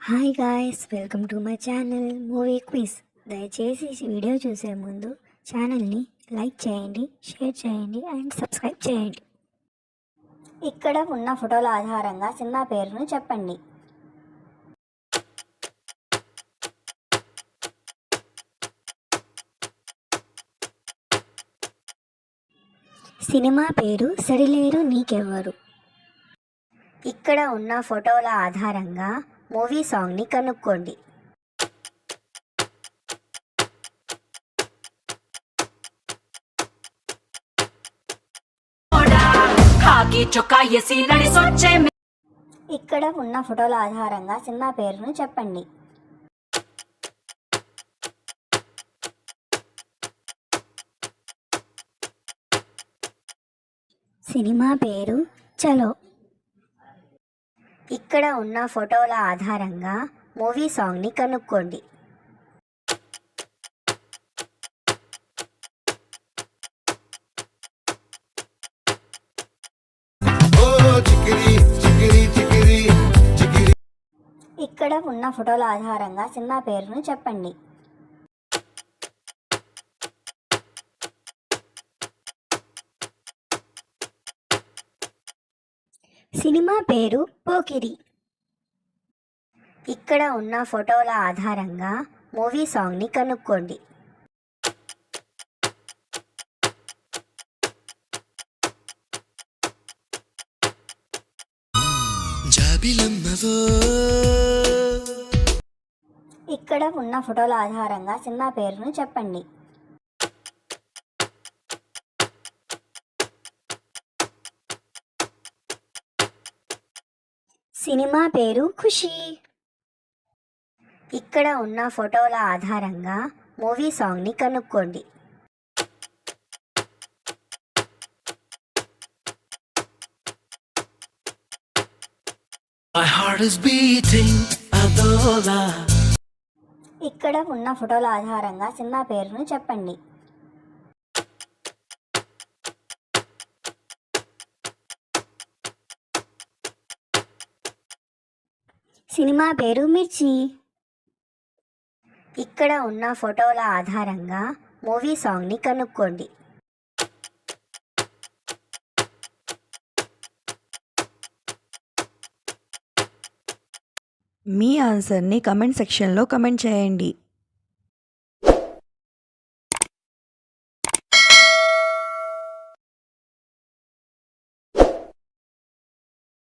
Hi guys welcome to my channel movie quiz దయచేసి video చూసే ముందు ఛానల్ని లైక్ చేయండి షేర్ చేయండి అండ్ సబ్స్క్రైబ్ చేయండి. ఇక్కడ ఉన్న ఫోటోల ఆధారంగా సినిమా పేరును చెప్పండి. సినిమా పేరు సరిలేరు నీకెవ్వరు. ఇక్కడ ఉన్న ఫోటోల ఆధారంగా మూవీ సాంగ్ని కనుక్కోండి. ఇక్కడ ఉన్న ఫోటోల ఆధారంగా సినిమా పేరును చెప్పండి. సినిమా పేరు చలో. ఇక్కడ ఉన్న ఫోటోల ఆధారంగా మూవీ సాంగ్ని కనుక్కోండి. ఇక్కడ ఉన్న ఫోటోల ఆధారంగా సినిమా పేరును చెప్పండి. సినిమా పేరు పోకిరి. ఇక్కడ ఉన్న ఫోటోల ఆధారంగా మూవీ సాంగ్ని కనుక్కోండి. ఇక్కడ ఉన్న ఫోటోల ఆధారంగా సినిమా పేరును చెప్పండి. సినిమా పేరు ఖుషి. ఇక్కడ ఉన్న ఫోటోల ఆధారంగా మూవీ సాంగ్ని కనుక్కోండి. ఇక్కడ ఉన్న ఫోటోల ఆధారంగా సినిమా పేరును చెప్పండి. సినిమా పేరు మిర్చి. ఇక్కడ ఉన్న ఫోటోల ఆధారంగా మూవీ సాంగ్ని కనుక్కోండి. మీ ఆన్సర్ని కమెంట్ సెక్షన్లో కమెంట్ చేయండి.